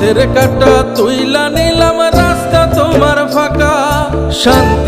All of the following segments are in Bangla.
পথের কাটা তুইলা নিলাম রাস্তা তোমার ফাঁকা। শান্তিতে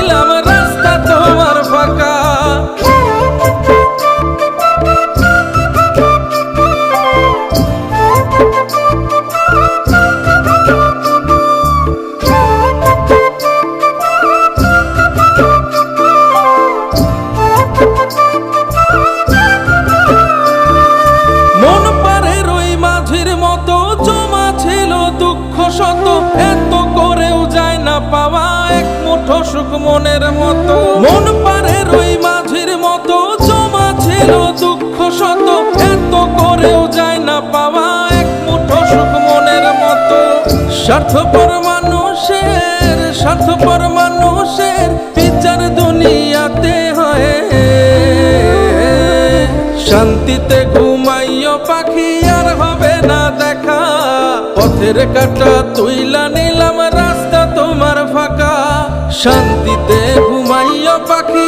সুখ মনের মতো। মন পারে রই মাঝির মতো, জমা ছিল দুঃখ শত। এত করেও যায় না পাওয়া এক মুঠো সুখ মনের মতো। স্বার্থপর মানুষের স্বার্থপর মানুষের বিচার দুনিয়াতে হয়। শান্তিতে ঘুমাইও পাখি, আর হবে না দেখা। পথের কাটা তুইলা নিলাম রাস্তা শান্তিতে ঘুমাইও পাখি